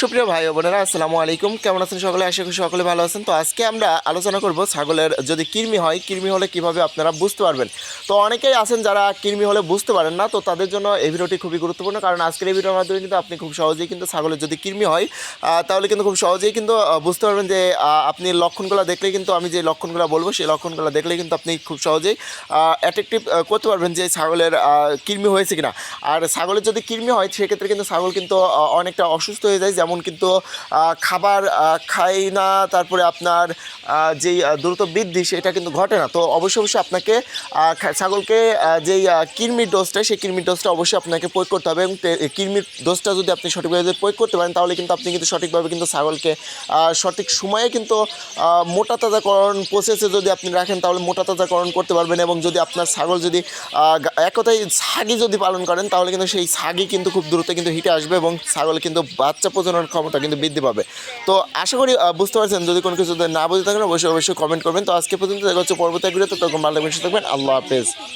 সুপ্রিয় ভাই বোনেরা, আসসালামু আলাইকুম। কেমন আছেন সকলে? আশা করি সকলে ভালো আছেন। তো আজকে আমরা আলোচনা করব ছাগলের যদি কৃমি হয়, কৃমি হলে কীভাবে আপনারা বুঝতে পারবেন? তো অনেকেই আছেন যারা কৃমি হলে বুঝতে পারেন না, তো তাদের জন্য এই ভিডিওটি খুবই গুরুত্বপূর্ণ। কারণ আজকের এই ভিডিওর মাধ্যমে কিন্তু আপনি খুব সহজেই কিন্তু ছাগলের যদি কৃমি হয় তাহলে কিন্তু খুব সহজেই কিন্তু বুঝতে পারবেন যে আপনি লক্ষণগুলো দেখলে কিন্তু আমি যে লক্ষণগুলো বলব, সেই লক্ষণগুলো দেখলে কিন্তু আপনি খুব সহজেই অ্যাট্রাকটিভ করতে পারবেন যে ছাগলের কৃমি হয়েছে কিনা। আর ছাগলের যদি কৃমি হয়, সেক্ষেত্রে কিন্তু ছাগল কিন্তু অনেকটা অসুস্থ হয়ে যায়। যেমন কিন্তু খাবার খায় না, তারপরে আপনার যেই দ্রুত বৃদ্ধি সেটা কিন্তু ঘটে না। তো অবশ্যই অবশ্যই আপনাকে ছাগলকে যেই কৃমির ডোজটা, সেই কৃমির ডোজটা অবশ্যই আপনাকে প্রয়োগ করতে হবে এবং কৃমির ডোজটা যদি আপনি সঠিকভাবে যদি প্রয়োগ করতে পারেন, তাহলে কিন্তু আপনি কিন্তু সঠিকভাবে কিন্তু ছাগলকে সঠিক সময়ে কিন্তু মোটা তাজাকরণ প্রসেসে যদি আপনি রাখেন, তাহলে মোটা তাজাকরণ করতে পারবেন এবং যদি আপনার ছাগল যদি এক কথায় ছাগি যদি পালন করেন, তাহলে কিন্তু সেই ছাগি কিন্তু খুব দ্রুত কিন্তু হিটে আসবে এবং ছাগল কিন্তু বাচ্চা প্রজনন ক্ষমতা কিন্তু বৃদ্ধি পাবে। তো আশা করি বুঝতে পারছেন, যদি কোনো কিছু না বুঝতে থাকেন, অবশ্যই অবশ্যই কমেন্ট করবেন। তো আজকে পর্যন্ত দেখা হচ্ছে পরবর্তী ভিডিওতে তখন ভালো থাকবেন, আল্লাহ হাফেজ।